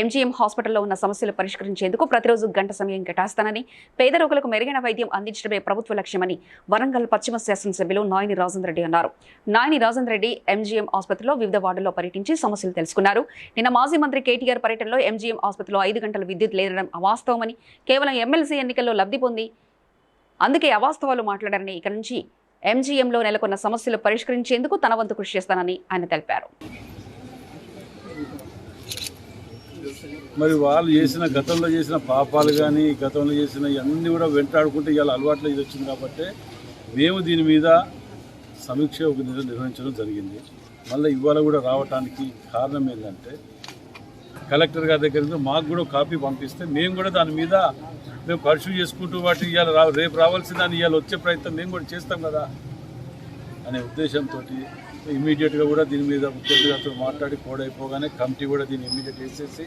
MGM హాస్పిటల్లో ఉన్న సమస్యలు పరిష్కరించేందుకు ప్రతిరోజు గంట సమయం కేటాయిస్తానని పేద రోగులకు మెరుగైన వైద్యం అందించడమే ప్రభుత్వ లక్ష్యమని వరంగల్ పశ్చిమ శాసనసభ్యులు నాయని రాజేంద్ర రెడ్డి అన్నారు. నాయని రాజేంద్ర రెడ్డి ఎంజీఎం ఆసుపత్రిలో వివిధ వార్డుల్లో పర్యటించి సమస్యలు తెలుసుకున్నారు. నిన్న మాజీ మంత్రి కేటీఆర్ పర్యటనలో ఎంజీఎం ఆసుపత్రిలో ఐదు గంటల విద్యుత్ లేదడం అవాస్తవమని కేవలం ఎమ్మెల్సీ ఎన్నికల్లో లబ్ధి పొంది అందుకే అవాస్తవాలు మాట్లాడారని ఇక నుంచి ఎంజీఎంలో నెలకొన్న సమస్యలు పరిష్కరించేందుకు తన వంతు కృషి చేస్తానని ఆయన తెలిపారు. మరి వాళ్ళు చేసిన గతంలో చేసిన పాపాలు కానీ గతంలో చేసిన ఇవన్నీ కూడా వెంటాడుకుంటే ఇవాళ అలవాట్లో ఇది వచ్చింది కాబట్టి మేము దీని మీద సమీక్ష ఒక నిర్వహించడం జరిగింది. మళ్ళీ ఇవాళ కూడా రావటానికి కారణం ఏంటంటే కలెక్టర్ గారి దగ్గర నుంచి మాకు కూడా కాపీ పంపిస్తే మేము కూడా దాని మీద మేము పర్సూ చేసుకుంటూ వాటి ఇవాళ రా రేపు రావాల్సిన దాన్ని ఇవాళ వచ్చే ప్రయత్నం మేము కూడా చేస్తాం కదా. అనే ఉద్దేశంతో ఇమీడియట్గా కూడా దీని మీద ఉద్యోగులతో మాట్లాడి కోడైపోగానే కమిటీ కూడా దీన్ని ఇమీడియట్ వేసేసి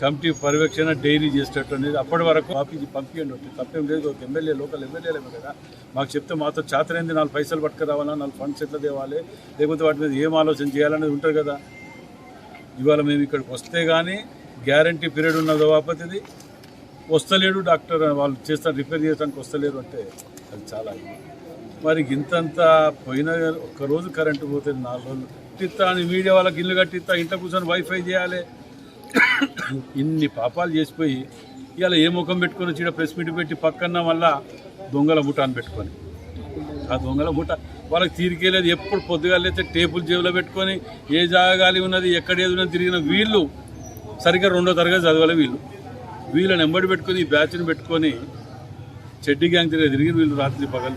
కమిటీ పర్యవేక్షణ డైరీ చేసేటట్టు అనేది అప్పటి వరకు ఆఫీస్ పంపించండి తప్పేం లేదు. ఒక ఎమ్మెల్యే లోకల్ ఎమ్మెల్యేలేమే కదా. మాకు చెప్తే మాతో చాతరైంది నాలుగు పైసలు పట్టుకురావాలా నాలుగు ఫండ్స్ ఎట్లా తేవాలి లేకపోతే వాటి మీద ఏం ఆలోచన చేయాలనేది ఉంటుంది కదా. ఇవాళ మేము ఇక్కడికి వస్తే కానీ గ్యారంటీ పీరియడ్ ఉన్నదో బాపతిది వస్తలేడు డాక్టర్ వాళ్ళు చేస్తారు రిపేర్ చేయడానికి వస్తలేరు అంటే అది చాలా వారికి మరి ఇంతంత పోయిన ఒక్కరోజు కరెంటు పోతే నాలుగు రోజులు. కట్టిస్తా అని మీడియా వాళ్ళకి ఇల్లు కట్టిస్తా ఇంట్లో కూర్చొని వైఫై చేయాలి. ఇన్ని పాపాలు చేసిపోయి ఇవాళ ఏ ముఖం పెట్టుకొని వచ్చి ప్రెస్ మీట్ పెట్టి పక్కన మళ్ళా దొంగల ముఠాన్ని పెట్టుకొని. ఆ దొంగల ముఠ వాళ్ళకి తీరికేలేదు ఎప్పుడు పొద్దుగాలైతే టేబుల్ జేబులో పెట్టుకొని ఏ జాగాలి ఉన్నది ఎక్కడ ఏది ఉన్నది తిరిగిన వీళ్ళు సరిగ్గా రెండో తరగతి చదవాలి వీళ్ళు. వీళ్ళని ఎంబడి పెట్టుకొని ఈ బ్యాచ్ని పెట్టుకొని చెడ్డి గ్యాంగ్ తిరిగి తిరిగి వీళ్ళు రాత్రి పగలు